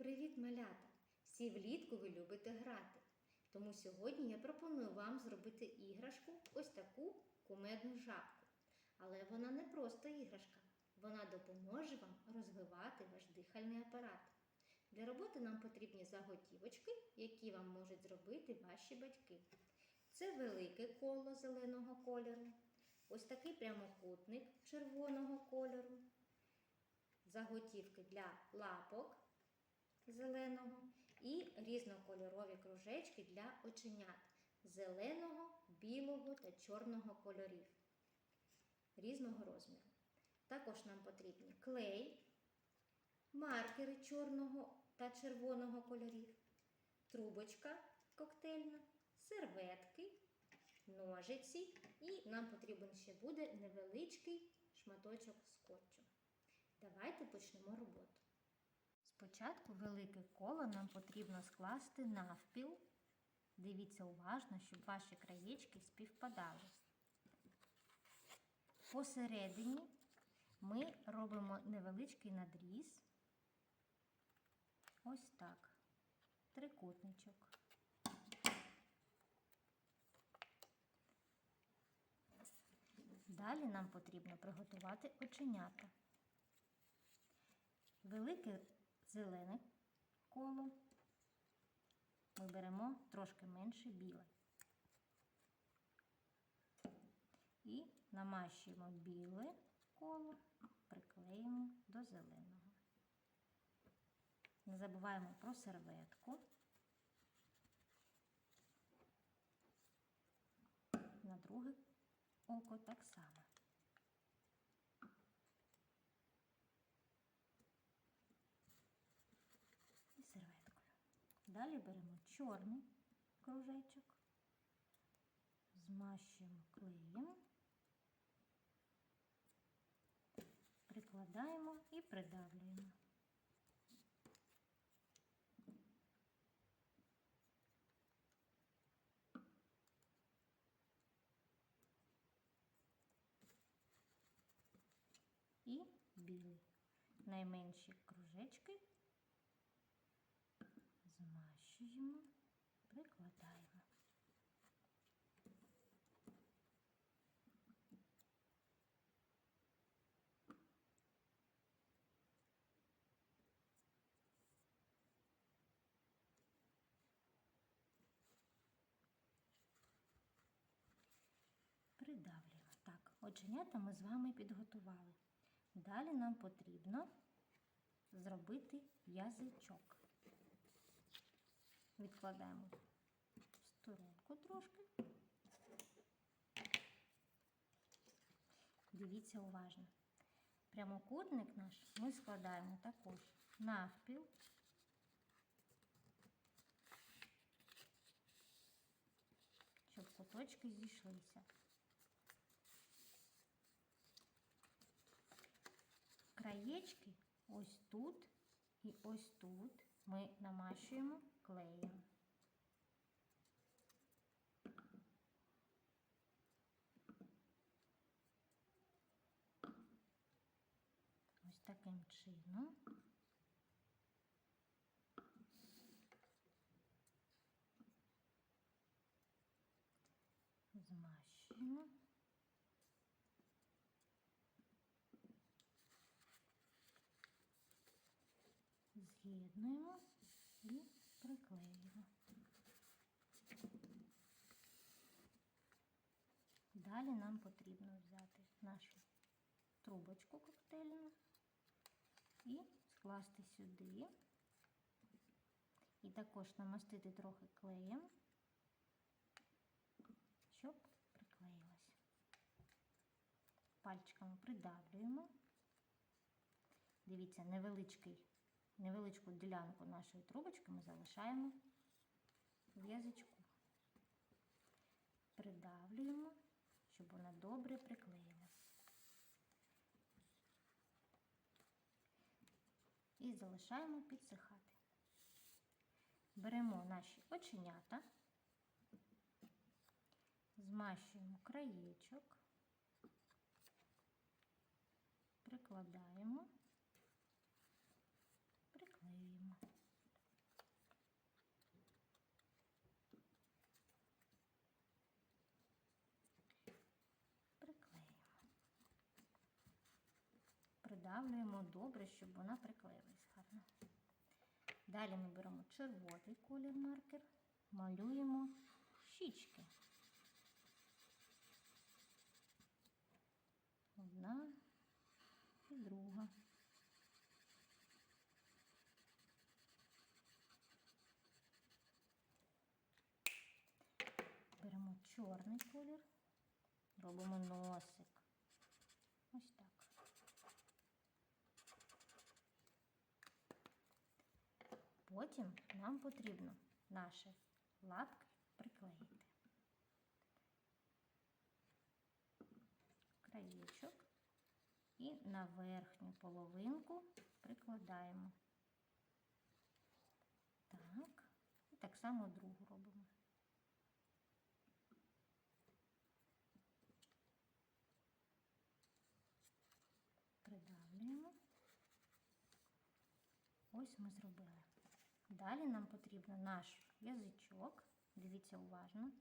Привіт, малята! Всі влітку ви любите грати. Тому сьогодні я пропоную вам зробити іграшку ось таку кумедну жабку. Але вона не просто іграшка. Вона допоможе вам розвивати ваш дихальний апарат. Для роботи нам потрібні заготівочки, які вам можуть зробити ваші батьки. Це велике коло зеленого кольору, ось такий прямокутник червоного кольору, заготівки для лапок зеленого і різнокольорові кружечки для оченят зеленого, білого та чорного кольорів різного розміру. Також нам потрібні клей, маркери чорного та червоного кольорів, трубочка коктейльна, серветки, ножиці і нам потрібен ще буде невеличкий шматочок скотчу. Давайте почнемо роботу. Спочатку велике коло нам потрібно скласти навпіл. Дивіться уважно, щоб ваші краєчки співпадали. Посередині ми робимо невеличкий надріз. Ось так. Трикутничок. Далі нам потрібно приготувати оченята. Велике зелене коло ми беремо трошки менше біле. І намащуємо біле коло, приклеїмо до зеленого. Не забуваємо про серветку. На друге око так само. І серветкою. Далі беремо чорний кружечок, змащуємо клеєм, прикладаємо і придавлюємо. І білий. Найменші кружечки змащуємо, прикладаємо. Придавлюємо. Так, оченята ми з вами підготували. Далі нам потрібно зробити язичок. Відкладаємо в сторонку трошки. Дивіться уважно. Прямокутник наш ми складаємо також навпіл. Щоб куточки зійшлися. Краєчки ось тут і ось тут ми намащуємо клеєм. Ось таким чином. Змащуємо. З'єднуємо і приклеюємо. Далі нам потрібно взяти нашу трубочку коктейльну і скласти сюди. І також намастити трохи клеєм, щоб приклеїлося. Пальчиками придавлюємо. Дивіться, невеличкий, невеличку ділянку нашої трубочки ми залишаємо в язичку. Придавлюємо, щоб вона добре приклеїлась. І залишаємо підсихати. Беремо наші оченята, змащуємо краєчок, прикладаємо, придавлюємо добре, щоб вона приклеїлась гарно. Далі ми беремо червоний колір маркер, малюємо щічки. Одна і друга. Беремо чорний колір, робимо носик. Ось так. Потім нам потрібно наші лапки приклеїти. Краєчок і на верхню половинку прикладаємо. Так, і так само другу робимо. Придавлюємо. Ось ми зробили. Далі нам потрібно наш язичок, дивіться уважно.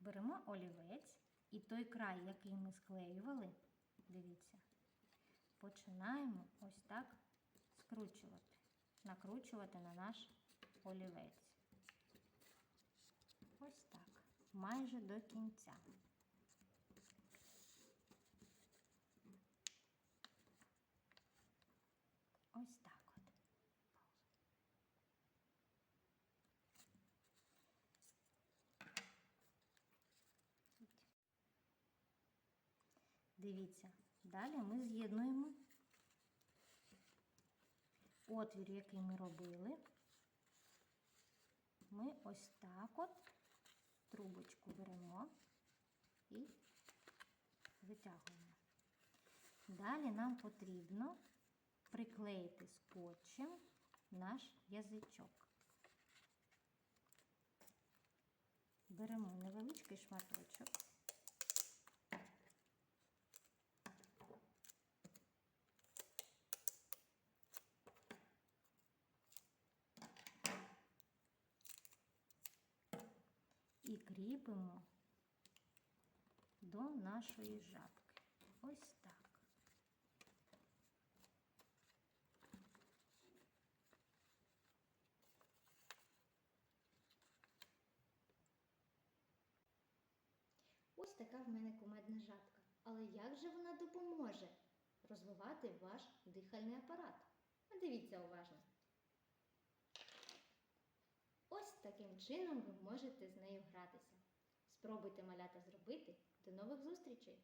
Беремо олівець і той край, який ми склеювали, дивіться, починаємо ось так скручувати, накручувати на наш олівець. Ось так, майже до кінця. Ось так от. Дивіться, далі ми з'єднуємо отвір, який ми робили. Ми ось так от трубочку беремо і витягуємо. Далі нам потрібно приклеїти скотчем наш язичок. Беремо невеличкий шматочок. І кріпимо до нашої жабки. Ось так. Ось така в мене кумедна жабка. Але як же вона допоможе розвивати ваш дихальний апарат? Дивіться уважно. Ось таким чином ви можете з нею гратися. Спробуйте малята зробити. До нових зустрічей!